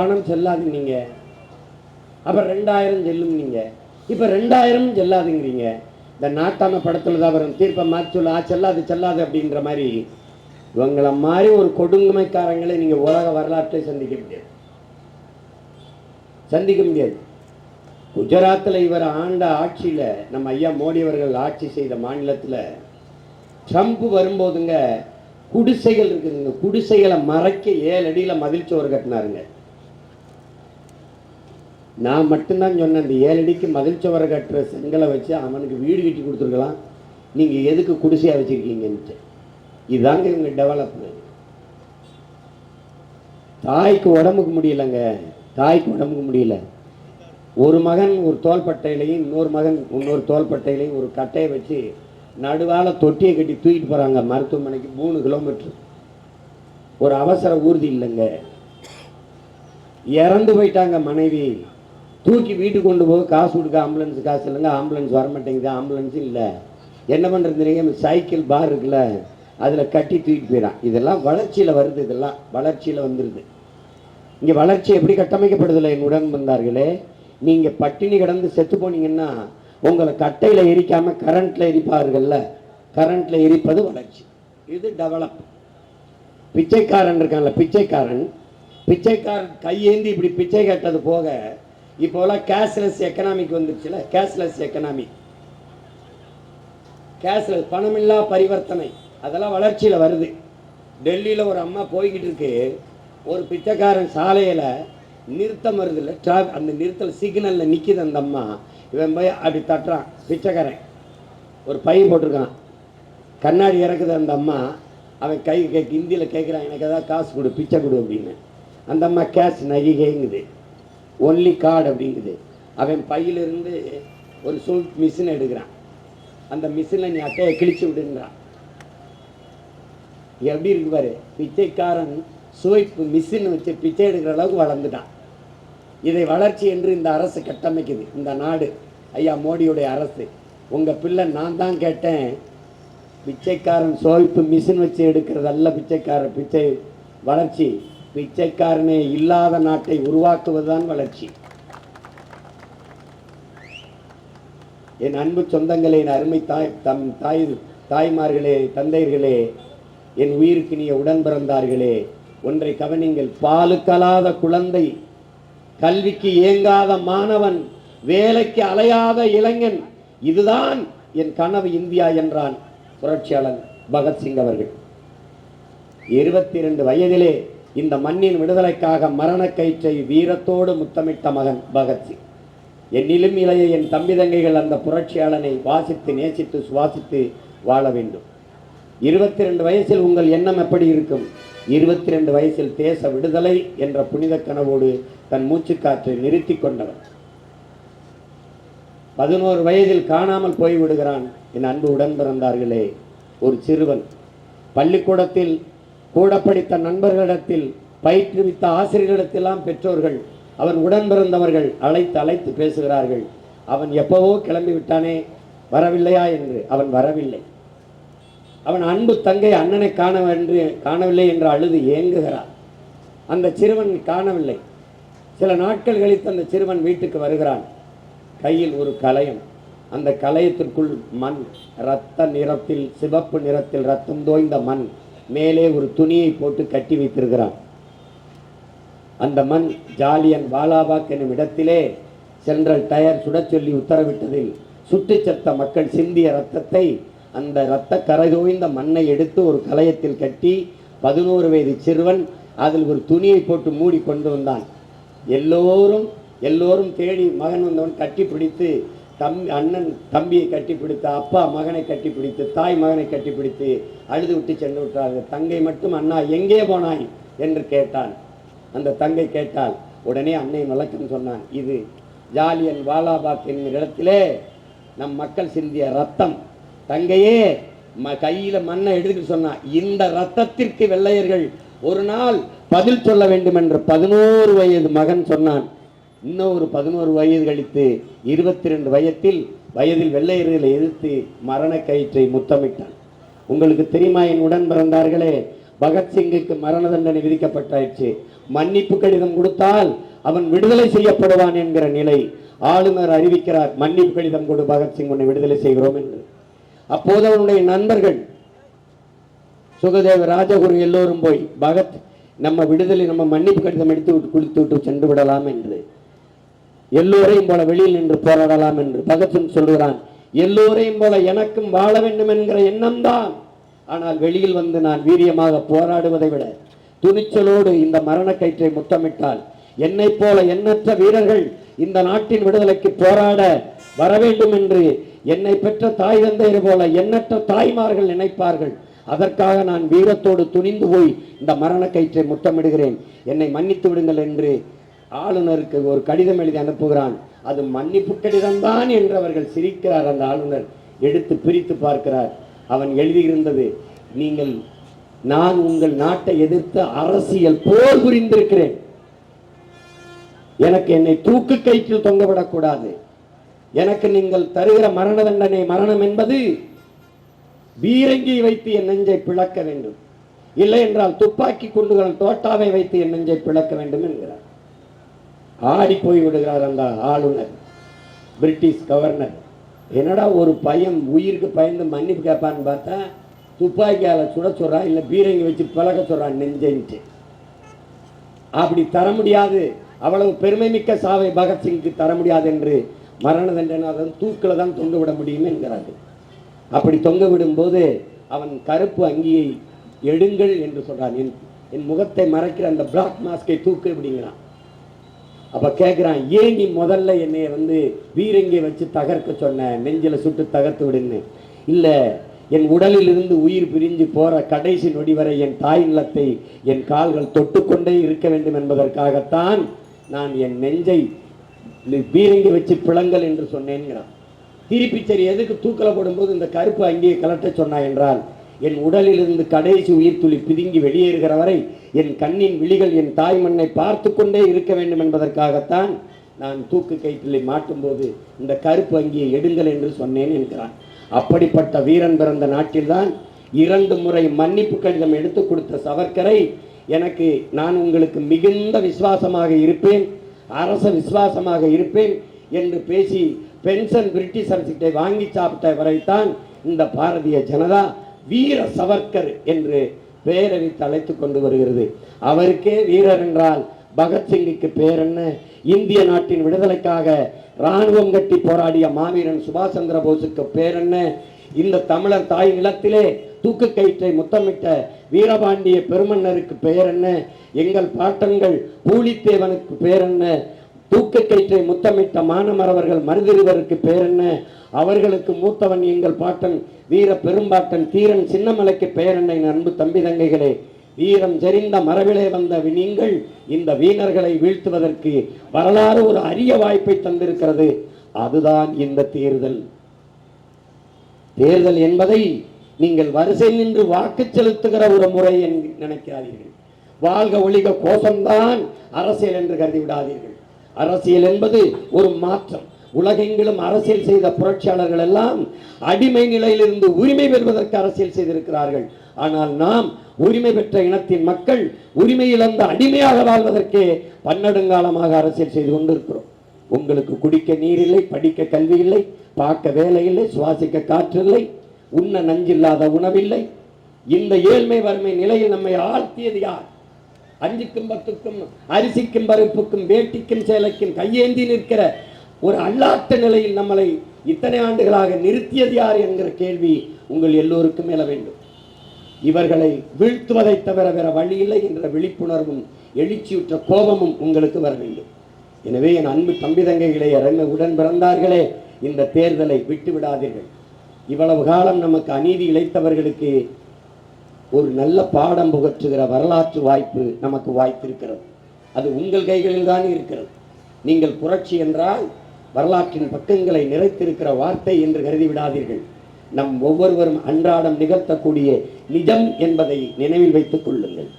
பணம் செல்லாதுங்க. நீங்க அப்புறம் ரெண்டாயிரம் செல்லும் நீங்கள் இப்போ ரெண்டாயிரம் செல்லாதுங்கிறீங்க. இந்த நாட்டாம படத்தில் தான் வரும். தீர்ப்பை மாற்றி சொல்ல. ஆ செல்லாது செல்லாது அப்படின்ற மாதிரி இவங்களை மாதிரி ஒரு கொடுங்குமைக்காரங்களை நீங்க உலக வரலாற்றை சந்திக்க முடியாது. சந்திக்க முடியாது. குஜராத்தில் இவர் ஆண்ட ஆட்சியில் நம்ம ஐயா மோடி அவர்கள் ஆட்சி செய்த மாநிலத்தில் ட்ரம்ப் வரும்போதுங்க குடிசைகள் இருக்குதுங்க. குடிசைகளை மறைக்க ஏழு அடியில் மதில் சோறு கட்டினாருங்க. நான் மட்டும்தான் சொன்னேன் இந்த ஏழடிக்கு மதில் சுவரை கட்டுற செங்கலை வச்சு அவனுக்கு வீடு கட்டி கொடுத்துருக்கலாம். நீங்கள் எதுக்கு குடிசையாக வச்சுருக்கீங்கன்ட்டு. இதுதாங்க இவங்க டெவலப்மெண்ட் தாய்க்கு உடம்புக்கு முடியலங்க. தாய்க்கு உடம்புக்கு முடியல. ஒரு மகன் ஒரு தோள்பட்டையிலையும் இன்னொரு மகன் இன்னொரு தோள்பட்டையிலையும் ஒரு கட்டையை வச்சு நடுவால தொட்டியை கட்டி தூக்கிட்டு போகிறாங்க மருத்துவமனைக்கு மூணு கிலோமீட்டர் ஒரு அவசர ஊர்தி இல்லைங்க. இறந்து போயிட்டாங்க மனைவி. தூக்கி வீட்டுக்கு கொண்டு போக காசு கொடுக்க ஆம்புலன்ஸ் காசு இல்லைங்க ஆம்புலன்ஸ் வர மாட்டேங்குது இல்லை. என்ன பண்ணுறது தெரியுங்க சைக்கிள் பார் இருக்குல்ல அதில் கட்டி தூக்கிட்டு போயிடான் இதெல்லாம் வளர்ச்சியில் வருது இதெல்லாம் வளர்ச்சியில் வந்துடுது இங்கே வளர்ச்சி எப்படி கட்டமைக்கப்படுதில்லை என் உடன் வந்தார்களே நீங்கள் பட்டினி கிடந்து செத்து போனீங்கன்னா உங்களை கட்டையில் எரிக்காமல் கரண்ட்டில் எரிப்பார்கள்ல கரண்ட்டில் எரிப்பது வளர்ச்சி. இது டெவலப் பிச்சைக்காரன் இருக்கான்ல பிச்சைக்காரன். பிச்சைக்காரன் கையேந்தி இப்படி பிச்சை கேட்டது போக இப்போலாம் கேஷ்லெஸ் எக்கனாமிக் வந்துருச்சுல கேஷ்லெஸ் எக்கனாமி கேஷ்லெஸ் பணமில்லா பரிவர்த்தனை. அதெல்லாம் வளர்ச்சியில் வருது. டெல்லியில் ஒரு அம்மா போய்கிட்டு இருக்கு. ஒரு பிச்சைக்காரன் சாலையில் நிறுத்தம் வருது இல்லை ட்ரா அந்த நிறுத்தல் சிக்னலில் நிற்கிது அந்த அம்மா. இவன் போய் அப்படி தட்டுறான் பிச்சைக்காரன். ஒரு பை போட்டிருக்கான். கண்ணாடி இறக்குது அந்த அம்மா. அவன் கை கேட்க ஹிந்தியில் கேட்குறான் எனக்கு ஏதாவது காசு கொடு பிச்சை கொடு அப்படின்னு. அந்த அம்மா கேஷ் நகிகைங்குது. ஒன்லி கார்டு அப்படிங்குது. அவன் பையிலிருந்து ஒரு சூப் மிஷின் எடுக்கிறான். அந்த மிஷினில் நீ அட்டையை கிழிச்சு விடுன்றான். எப்படி இருக்கு பாரு? பிச்சைக்காரன் சுவைப்பு மிஷின் வச்சு பிச்சை எடுக்கிற அளவுக்கு வளர்ந்துட்டான். இதை வளர்ச்சி என்று இந்த அரசு கட்டமைக்குது. இந்த நாடு. ஐயா மோடியுடைய அரசு. உங்கள் பிள்ளை நான் தான் கேட்டேன். பிச்சைக்காரன் சோய்ப்பு மிஷின் வச்சு எடுக்கிறதல்ல பிச்சைக்காரன் பிச்சை வளர்ச்சி. பிச்சைக்காரனே இல்லாத நாட்டை உருவாக்குவதுதான் வளர்ச்சி. என் அன்பு சொந்தங்களே என் அருமை தாய் தம் தாய் தாய்மார்களே தந்தையர்களே என் உயிருக்கினிய உடன் பிறந்தார்களே ஒன்றை கவனிங்கள். பாலுக்கலாத குழந்தை கல்விக்கு ஏங்காத மாணவன் வேலைக்கு அலையாத இளைஞன் இதுதான் என் கனவு இந்தியா என்றான் புரட்சியாளன் பகத்சிங் அவர்கள். இருபத்தி இரண்டு வயதிலே இந்த மண்ணின் விடுதலைக்காக மரணக் கயிற்றை வீரத்தோடு முத்தமிட்ட மகன் பகத்சிங் என்னிலும் இளைய என் தம்பி தங்கைகள் அந்த புரட்சியாளனை வாசித்து நேசித்து சுவாசித்து வாழ வேண்டும். இருபத்தி ரெண்டு வயசில் உங்கள் எண்ணம் எப்படி இருக்கும்? இருபத்தி ரெண்டு வயசில் தேச விடுதலை என்ற புனித கனவோடு தன் மூச்சுக்காற்றை நிறுத்தி கொண்டவன். பதினோரு வயதில் காணாமல் போய்விடுகிறான் என் அன்பு உடன் பிறந்தார்களே ஒரு சிறுவன். பள்ளிக்கூடத்தில் கூட படித்த நண்பர்களிடத்தில் பயிற்றுவித்த ஆசிரியர்களிடத்தெல்லாம் பெற்றோர்கள் அவன் உடன் பிறந்தவர்கள் அழைத்து அழைத்து பேசுகிறார்கள். அவன் எப்பவோ கிளம்பி விட்டானே வரவில்லையா என்று? அவன் வரவில்லை. அவன் அன்பு தங்கை அண்ணனை காண என்று காணவில்லை என்று அழுது ஏங்குகிறான். அந்த சிறுவன் காணவில்லை. சில நாட்கள் கழித்து அந்த சிறுவன் வீட்டுக்கு வருகிறான். கையில் ஒரு கலையம். அந்த கலையத்திற்குள் மண் இரத்த நிறத்தில் சிவப்பு நிறத்தில் ரத்தம் தோய்ந்த மண். மேலே ஒரு துணியை போட்டு கட்டி வைத்திருக்கிறான். அந்த மண் ஜாலியன் வாலாபாக் என்னும் இடத்திலே சென்ட்ரல் டயர் சுடச் சொல்லி உத்தரவிட்டதில் சுட்டுச் செத்த மக்கள் சிந்திய ரத்தத்தை அந்த இரத்த கரகோய்ந்த மண்ணை எடுத்து ஒரு கலையத்தில் கட்டி பதினோரு வயது சிறுவன் அதில் ஒரு துணியை போட்டு மூடி கொண்டு வந்தான். எல்லோரும் எல்லோரும் தேடி மகன் வந்தவன் கட்டி பிடித்து தம் அண்ணன் தம்பியை கட்டி பிடித்து அப்பா மகனை கட்டி பிடித்து தாய் மகனை கட்டி பிடித்து அழுது விட்டு சென்று விட்டார்கள். தங்கை மட்டும் அண்ணா எங்கே போனாய்? என்று கேட்டான். அந்த தங்கை கேட்டால் உடனே அன்னை வழக்கம் சொன்னான் இது ஜாலியன் வாலாபாக் என்கிற இடத்திலே நம் மக்கள் சிந்திய ரத்தம். தங்கையே ம கையில் மண்ணை எடுத்துக்கிட்டு சொன்னான் இந்த ரத்தத்திற்கு வெள்ளையர்கள் ஒரு நாள் பதில் சொல்ல வேண்டும் என்று பதினோரு வயது மகன் சொன்னான். இன்னும் ஒரு பதினோரு வயது கழித்து இருபத்தி ரெண்டு வயத்தில் வயதில் வெள்ளையர்களை எதிர்த்து மரண கயிற்றை முத்தமிட்டான். உங்களுக்கு தெரியுமா என் உடன் பிறந்தார்களே பகத்சிங்குக்கு மரண தண்டனை விதிக்கப்பட்டாயிற்று. மன்னிப்பு கடிதம் கொடுத்தால் அவன் விடுதலை செய்யப்படுவான் என்கிற நிலை. ஆளுநர் அறிவிக்கிறார் மன்னிப்பு கடிதம் கொடு பகத்சிங் உன்னை விடுதலை செய்கிறோம் என்று. அப்போது அவனுடைய நண்பர்கள் சுகதேவ ராஜகுரு எல்லோரும் போய் பகத் நம்ம விடுதலை நம்ம மன்னிப்பு கடிதம் எடுத்து விட்டு குளித்து விட்டு சென்று விடலாம் என்று. எல்லோரையும் போல வெளியில் நின்று போராடலாம் என்று பகத்சிங் சொல்கிறான் எல்லோரையும் போல எனக்கும் வாழ வேண்டும் என்கிற எண்ணம்தான். ஆனால் வெளியில் வந்து நான் வீரியமாக போராடுவதை விட துணிச்சலோடு இந்த மரண கயிற்றை முத்தமிட்டால் என்னைப் போல எண்ணற்ற வீரர்கள் இந்த நாட்டின் விடுதலைக்கு போராட வர வேண்டும் என்று என்னை பெற்ற தாய் தந்தையர் போல எண்ணற்ற தாய்மார்கள் நினைப்பார்கள். அதற்காக நான் வீரத்தோடு துணிந்து போய் இந்த மரண கயிற்றை முத்தமிடுகிறேன். என்னை மன்னித்து விடுங்கள் என்று ஆளுநருக்கு ஒரு கடிதம் எழுதி அனுப்புகிறான். அது மன்னிப்பு கடிதம்தான் என்று அவர்கள் சிரிக்கிறார் அந்த ஆளுநர். எடுத்து பிரித்து பார்க்கிறார். அவன் எழுதியிருந்தது நீங்கள் நான் உங்கள் நாட்டை எதிர்த்து அரசியல் போர் புரிந்திருக்கிறேன். எனக்கு என்னை தூக்கு கயிற்றில் தொங்கவிடக்கூடாது. எனக்கு நீங்கள் தருகிற மரண தண்டனை மரணம் என்பது பீரங்கி வைத்து என் நெஞ்சை பிளக்க வேண்டும். இல்லை என்றால் துப்பாக்கி குண்டுகள் தோட்டாவை வைத்து என் நெஞ்சை பிளக்க வேண்டும் என்கிறார். ஆடி போய் விடுகிறார் அந்த ஆளுநர் பிரிட்டிஷ் கவர்னர். என்னடா ஒரு பையன் உயிருக்கு பயந்து மன்னிப்பு கேட்பான்னு பார்த்தா துப்பாக்கியால் சுட சொல்கிறான் இல்லை பீரங்கி வச்சு பிளக்க சொல்கிறான் நெஞ்சன்ட்டு. அப்படி தர முடியாது. அவ்வளவு பெருமை மிக்க சாவை பகத்சிங்க்கு தர முடியாது என்று மரண தண்டனை அதன் தூக்கில் தான் தொங்க விட முடியும் என்கிறார்கள். அப்படி தொங்க விடும்போது அவன் கருப்பு அங்கியை எடுங்கள் என்று சொல்கிறான் என் என் முகத்தை மறைக்கிற அந்த பிளாக் மாஸ்கை தூக்கு அப்படிங்கிறான். அப்போ கேட்குறான் ஏன் நீ முதல்ல என்னை வந்து வீரங்கியை வச்சு தகர்க்க சொன்ன? நெஞ்சில் சுட்டு தகர்த்து விடுன்னு. இல்லை என் உடலில் இருந்து உயிர் பிரிஞ்சு போகிற கடைசி நொடி வரை என் தாய் நிலத்தை என் கால்கள் தொட்டுக்கொண்டே இருக்க வேண்டும் என்பதற்காகத்தான் நான் என் நெஞ்சை பீரங்கி வச்சு பிளங்கள் என்று சொன்னேன்கிறான். திருப்பி சரி எதுக்கு தூக்கல போடும்போது இந்த கருப்பு அங்கேயே கலட்ட சொன்னா என்றால் என் உடலிலிருந்து கடைசி உயிர் துளி பிதுங்கி வெளியேறுகிற வரை என் கண்ணின் விழிகள் என் தாய் மண்ணை பார்த்து கொண்டே இருக்க வேண்டும் என்பதற்காகத்தான் நான் தூக்கு கயிற்றிலை மாட்டும்போது இந்த கருப்பு அங்கியை எடுங்கள் என்று சொன்னேன் என்கிறான். அப்படிப்பட்ட வீரன் பிறந்த நாட்டில்தான் இரண்டு முறை மன்னிப்பு கடிதம் எடுத்து கொடுத்த சவர்க்கரை எனக்கு நான் உங்களுக்கு மிகுந்த விசுவாசமாக இருப்பேன் அரச விசுவாசமாக இருப்பேன் என்று பேசி பென்ஷன் பிரிட்டிஷ் அரசிட்டை வாங்கி சாப்பிட்ட வரைத்தான் இந்த பாரதிய ஜனதா வீர சவர்க்கர் என்று பெயரறித்து அழைத்து கொண்டு வருகிறது. அவருக்கே வீரர் என்றால் பகத்சிங்குக்கு பேர் என்ன? இந்திய நாட்டின் விடுதலைக்காக இராணுவம் கட்டி போராடிய மாவீரன் சுபாஷ் சந்திர போஸுக்கு பேர் என்ன? இந்த தமிழர் தாய் நிலத்திலே தூக்கு கயிற்றை முத்தமிட்ட வீரபாண்டிய பெருமன்னருக்கு பெயர் என்ன? எங்கள் பாட்டங்கள் பூலித்தேவனுக்கு பேர் என்ன? தூக்கு கயிற்றை முத்தமிட்ட மானமரவர்கள் மருதிருவருக்கு பேர் என்ன? அவர்களுக்கு மூத்தவன் எங்கள் பாட்டன் வீர பெரும்பாட்டன் தீரன் சின்னமலைக்கு பெயர் என் அன்பு தம்பி தங்கைகளே? வீரம் செறிந்த மரபிலே வந்த நீங்கள் இந்த வீணர்களை வீழ்த்துவதற்கு வரலாறு ஒரு அரிய வாய்ப்பை தந்திருக்கிறது. அதுதான் இந்த தேர்தல். தேர்தல் என்பதை நீங்கள் வரிசை நின்று வாக்கு செலுத்துகிற ஒரு முறை என்று நினைக்காதீர்கள். வாழ்க ஒழிக கோஷம்தான் அரசியல் என்று கருதி விடாதீர்கள் அரசியல் என்பது ஒரு மாற்றம். உலகெங்கிலும் அரசியல் செய்த புரட்சியாளர்கள் எல்லாம் அடிமை நிலையிலிருந்து உரிமை பெறுவதற்கு அரசியல் செய்திருக்கிறார்கள். ஆனால் நாம் உரிமை பெற்ற இனத்தின் மக்கள் உரிமை இழந்த அடிமையாக வாழ்வதற்கே பன்னெடுங்காலமாக அரசியல் செய்து கொண்டிருக்கிறோம். உங்களுக்கு குடிக்க நீர் இல்லை படிக்க கல்வி இல்லை பார்க்க வேலை இல்லை சுவாசிக்க காற்று இல்லை உண்ண நஞ்சில்லாத உணவில்லை. இந்த ஏழ்மை வறுமை நிலையில் நம்மை ஆழ்த்தியது யார்? அஞ்சுக்கும் பத்துக்கும் அரிசிக்கும் பருப்புக்கும் வேட்டிக்கும் சேலைக்கும் கையேந்தி நிற்கிற ஒரு அல்லாட்ட நிலையில் நம்மளை இத்தனை ஆண்டுகளாக நிறுத்தியது யார் என்கிற கேள்வி உங்கள் எல்லோருக்கும் எழ வேண்டும். இவர்களை வீழ்த்துவதை தவிர வேற வழி இல்லை என்ற விழிப்புணர்வும் எழுச்சியுற்ற கோபமும் உங்களுக்கு வர வேண்டும். எனவே என் அன்பு தம்பி தங்கைகளே அருமை உடன் பிறந்தார்களே இந்த தேர்தலை விட்டு விடாதீர்கள். இவ்வளவு காலம் நமக்கு அநீதி இழைத்தவர்களுக்கு ஒரு நல்ல பாடம் புகற்றுகிற வரலாற்று வாய்ப்பு நமக்கு வாய்த்திருக்கிறது. அது உங்கள் கைகளில் தான் இருக்கிறது. நீங்கள் புரட்சி என்றால் வரலாற்றின் பக்கங்களை நிறைத்திருக்கிற வார்த்தை என்று கருதி விடாதீர்கள் நம் ஒவ்வொருவரும் அன்றாடம் நிகழ்த்தக்கூடிய நிஜம் என்பதை நினைவில் வைத்துக் கொள்ளுங்கள்.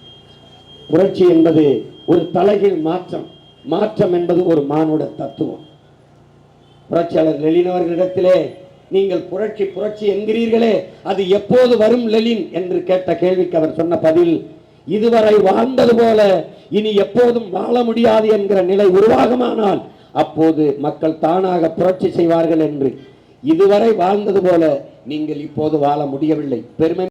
புரட்சி என்பது ஒரு தலைகீழ் மாற்றம். மாற்றம் என்பது ஒரு மானுட தத்துவம். புரட்சியாளர் லெலினவர்களிடத்திலே நீங்கள் புரட்சி புரட்சி என்கிறீர்களே அது எப்போது வரும் லெலின்? என்று கேட்ட கேள்விக்கு அவர் சொன்ன பதில் இதுவரை வாழ்ந்தது போல இனி எப்போதும் வாழ முடியாது என்கிற நிலை உருவாகுமானால் அப்போது மக்கள் தானாக புரட்சி செய்வார்கள் என்று. இதுவரை வாழ்ந்தது போல நீங்கள் இப்போது வாழ முடியவில்லை. பெருமை